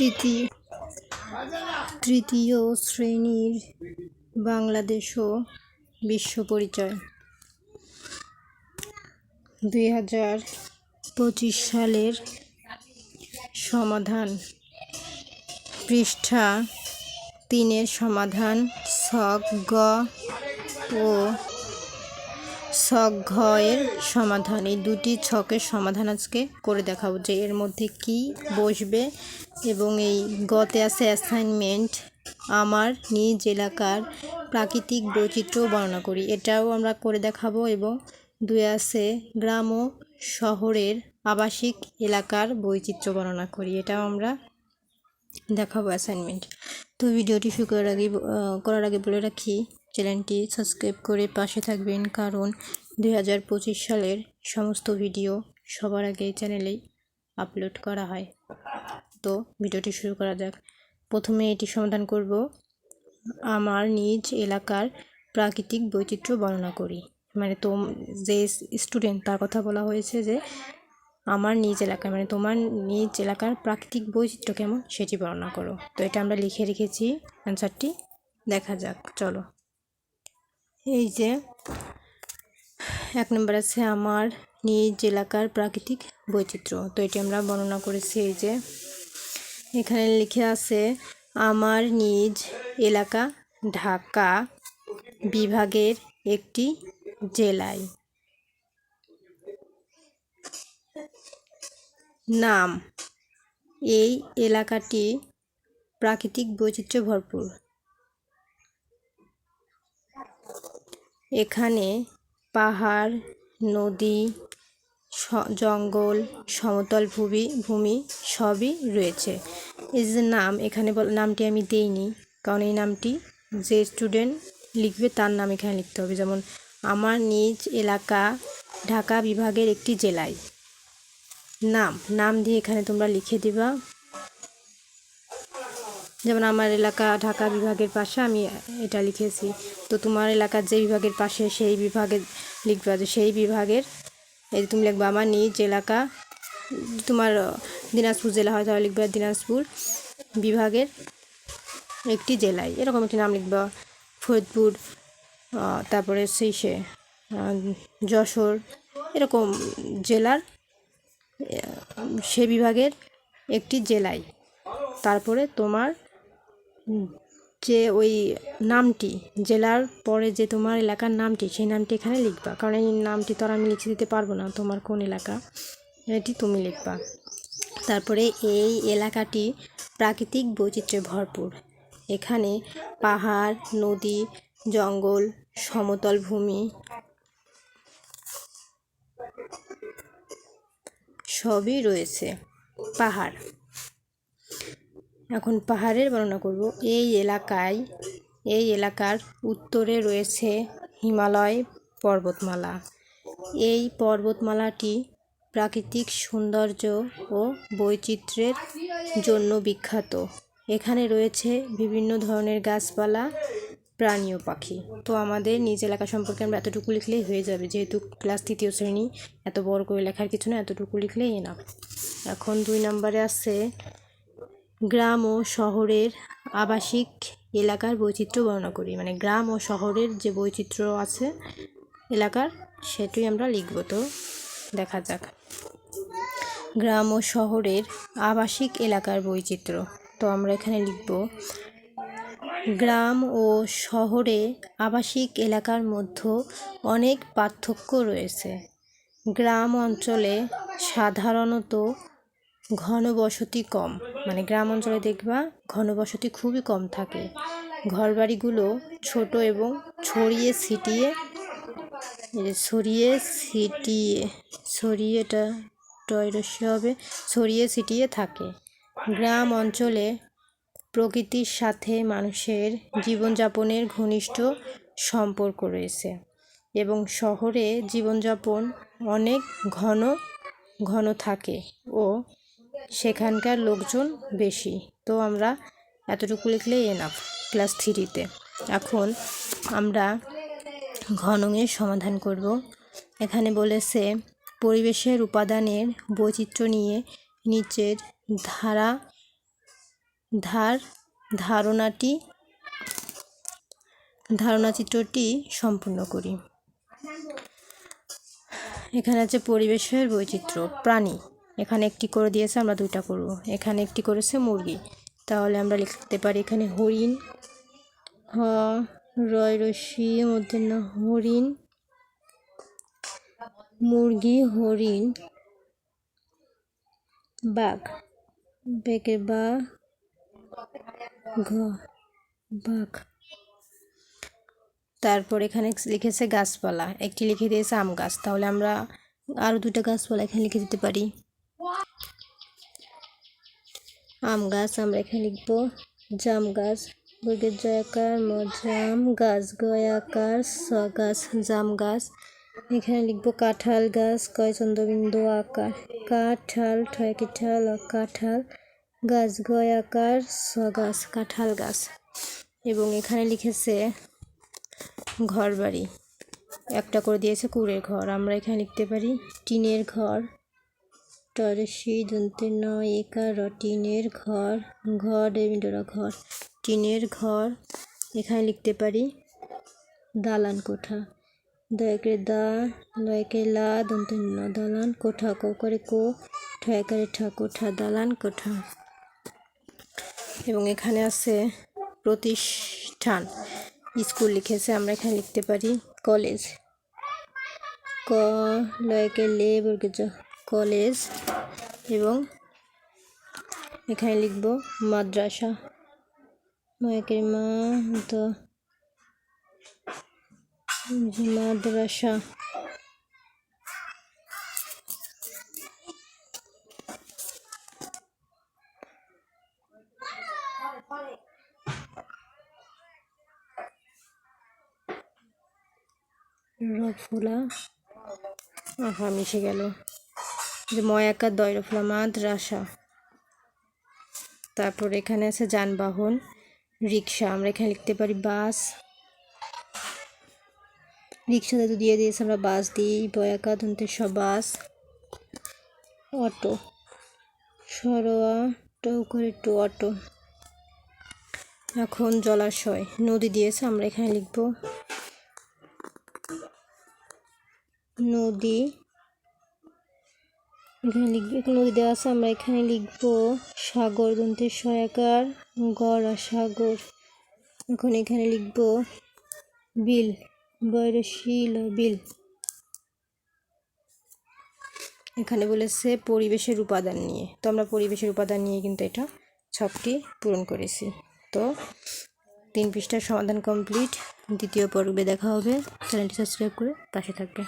তৃতীয় তৃতীয় শ্রেণির বাংলাদেশ ও বিশ্ব পরিচয়। দুই হাজার পঁচিশ সালের সমাধান। পৃষ্ঠা তিনের সমাধান ছক গ ও ছক ঘ এর সমাধান। এই দুটি ছকের সমাধান আজকে করে দেখাবো যে এর মধ্যে কি বসবে এবং এই গতে আছে অ্যাসাইনমেন্ট আমার নিজ এলাকার প্রাকৃতিক বৈচিত্র্য বর্ণনা করি। এটাও আমরা করে দেখাবো এবং দুই আছে গ্রাম ও শহরের আবাসিক এলাকার বৈচিত্র্য বর্ণনা করি। এটাও আমরা দেখাবো অ্যাসাইনমেন্ট তো ভিডিওটি শুরু করার আগে করার আগে বলে রাখি, চ্যানেলটি সাবস্ক্রাইব করে পাশে থাকবেন, কারণ দুই হাজার পঁচিশ সালের সমস্ত ভিডিও সবার আগে চ্যানেলেই আপলোড করা হয়। তো ভিডিওটি শুরু করা যাক। প্রথমে এটি সমাধান করব। আমার নিজ এলাকার প্রাকৃতিক বৈচিত্র্য বর্ণনা করি। মানে তোম, যে স্টুডেন্ট তার কথা বলা হয়েছে যে আমার নিজ এলাকায় মানে তোমার নিজ এলাকার প্রাকৃতিক বৈচিত্র্য কেমন সেটি বর্ণনা করো। তো এটা আমরা লিখে রেখেছি। অ্যান্সারটি দেখা যাক। চলো। এই যে, এক নম্বর আছে আমার নিজ এলাকার প্রাকৃতিক বৈচিত্র্য। তো এটি আমরা বর্ণনা করেছি এই যে এখানে লিখে আছে, আমার নিজ এলাকা ঢাকা বিভাগের একটি জেলায়। নাম, এই এলাকাটি প্রাকৃতিক বৈচিত্র্য ভরপুর। এখানে পাহাড়, নদী জঙ্গল, সমতল ভূমি ভূমি সবই রয়েছে। এই যে নাম, এখানে নামটি আমি দেইনি, কারণ এই নামটি যে স্টুডেন্ট লিখবে তার নাম এখানে লিখতে হবে। যেমন, আমার নিজ এলাকা ঢাকা বিভাগের একটি জেলায়। নাম নাম দিয়ে এখানে তোমরা লিখে দিবা। যেমন, আমার এলাকা ঢাকা বিভাগের পাশে আমি এটা লিখেছি। তো তোমার এলাকার যে বিভাগের পাশে সেই বিভাগে লিখবা, যে সেই বিভাগের এই তুমি লিখবা আমার নিজ এলাকা, তোমার দিনাজপুর জেলা হয়, তাহলে লিখবা দিনাজপুর বিভাগের একটি জেলায়। এরকম একটি নাম লিখবা, ফরিদপুর তারপরে সেই সে যশোর, এরকম জেলার সে বিভাগের একটি জেলায়। তারপরে তোমার যে ওই নামটি, জেলার পরে যে তোমার এলাকার নামটি, সেই নামটি এখানে লিখবা। কারণ এই নামটি তো আর আমি লিখে দিতে পারব না, তোমার কোন এলাকা? এটি তুমি লিখবা। তারপরে এই এলাকাটি প্রাকৃতিক বৈচিত্র্যে ভরপুর। এখানে পাহাড়, নদী, জঙ্গল, সমতল ভূমি, সবই রয়েছে। পাহাড়। এখন পাহাড়ের বর্ণনা করব। এই এলাকায়, এই এলাকার উত্তরে রয়েছে হিমালয় পর্বতমালা। এই পর্বতমালাটি প্রাকৃতিক সৌন্দর্য ও বৈচিত্র্যের জন্য বিখ্যাত। এখানে রয়েছে বিভিন্ন ধরনের গাছপালা প্রাণী ও পাখি। তো আমাদের নিজ এলাকা সম্পর্কে আমরা এতটুকু লিখলেই হয়ে যাবে। যেহেতু ক্লাস তৃতীয় শ্রেণি, এত বড় করে লেখার কিছু না, এতটুকু লিখলেই এনাফ এখন দুই নম্বরে আছে গ্রাম ও শহরের আবাসিক এলাকার বৈচিত্র্য বর্ণনা করি। মানে গ্রাম ও শহরের যে বৈচিত্র্য আছে এলাকার, সেটাই আমরা লিখব তো। দেখা যাক। গ্রাম ও শহরের আবাসিক এলাকার বৈচিত্র্য। তো আমরা এখানে লিখব, গ্রাম ও শহরে আবাসিক এলাকার মধ্যে অনেক পার্থক্য রয়েছে। গ্রাম অঞ্চলে সাধারণত ঘনবসতি কম। মানে গ্রাম অঞ্চলে দেখবা ঘনবসতি খুবই কম থাকে। ঘরবাড়িগুলো ছোট এবং ছড়িয়ে ছিটিয়ে ছড়িয়ে ছিটিয়ে ছড়িয়েটা টয়রস্য হবে, ছড়িয়ে ছিটিয়ে থাকে। গ্রাম অঞ্চলে প্রকৃতির সাথে মানুষের জীবনযাপনের ঘনিষ্ঠ সম্পর্ক রয়েছে এবং শহরে জীবনযাপন অনেক ঘন ঘন থাকে ও সেখানকার লোকজন বেশি। তো আমরা এতটুকু লিখলেই এনাফ ক্লাস থ্রিতে এখন আমরা ঘনঙের সমাধান করব। এখানে বলেছে, পরিবেশের উপাদানের বৈচিত্র্য নিয়ে নিচের ধারা, ধার, ধারণাটি ধারণা চিত্রটি সম্পূর্ণ করি। এখানে আছে পরিবেশের বৈচিত্র্য, প্রাণী। এখানে একটি করে দিয়েছে, আমরা দুইটা করব। এখানে একটি করেছে মুরগি। তাহলে আমরা লিখতে পারি এখানে হরিণ, হ রয় রশ্মি মধ্যে না হরিণ, মুরগি, হরিণ, বাঘ, বেকে বা, ঘ, বাঘ। তারপর এখানে লিখেছে গাছপালা, একটি লিখে দিয়েছে আম গাছ। তাহলে আমরা আরও দুটো গাছপালা এখানে লিখে দিতে পারি। আম গাছ আমরা এখানে লিখব, জাম গাছ, বর্গের জয়াকার মজাম গাছ গয়াকার স গাছ, জাম গাছ। এখানে লিখব কাঁঠাল গাছ, কয় চন্দ্রবিন্দু আকার, কাঁঠাল ঠয় কিঠাল কাঁঠাল, গাছ গয়াকার স গাছ, কাঁঠাল গাছ। এবং এখানে লিখেছে ঘর বাড়ি একটা করে দিয়েছে কুড়ের ঘর, আমরা এখানে লিখতে পারি টিনের ঘর টরসি দন্তে নয় একার টিনের ঘর ঘর ঘর টিনের ঘর, এখানে লিখতে পারি দালান কোঠা দয়কে দা লয়কে লা দন্তে ন দালান কোঠা, ক করে কো ঠয়কারে ঠা কোঠা, দালান কোঠা। এবং এখানে আছে প্রতিষ্ঠান। স্কুল লিখেছে, আমরা এখানে লিখতে পারি, কলেজ। ক লয়কে লে বর্গে কলেজ এবং এখানে লিখব মাদ্রাসা। ময়কের মা দ মাদ্রাসা। রফুলা আহা মিশে গেল। যে ময়াকা দয় রফুলা মাদ্রাসা তারপর এখানে আছে যানবাহন রিক্সা আমরা এখানে লিখতে পারি বাস। রিক্সাতে তো দিয়ে দিয়েছে আমরা বাস দিই। বয়াকা দন্তে সব বাস। অটো। সরোয়া টো করে টু অটো। এখন জলাশয়, নদী দিয়েছে, আমরা এখানে লিখব। নদী। এখানে লিখব, এখানে নদী দেওয়া আছে, আমরা এখানে লিখব, সাগর দন্তে সয়াকার গড় সাগর। এখন এখানে লিখব, বিল বয়রশীল বিল। এখানে বলেছে পরিবেশের উপাদান নিয়ে। তো আমরা পরিবেশের উপাদান নিয়ে কিন্তু এটা ছকটি পূরণ করেছি। তো তিন পৃষ্ঠার সমাধান কমপ্লিট। দ্বিতীয় পর্বে দেখা হবে। চ্যানেলটি সাবস্ক্রাইব করে পাশে থাকবে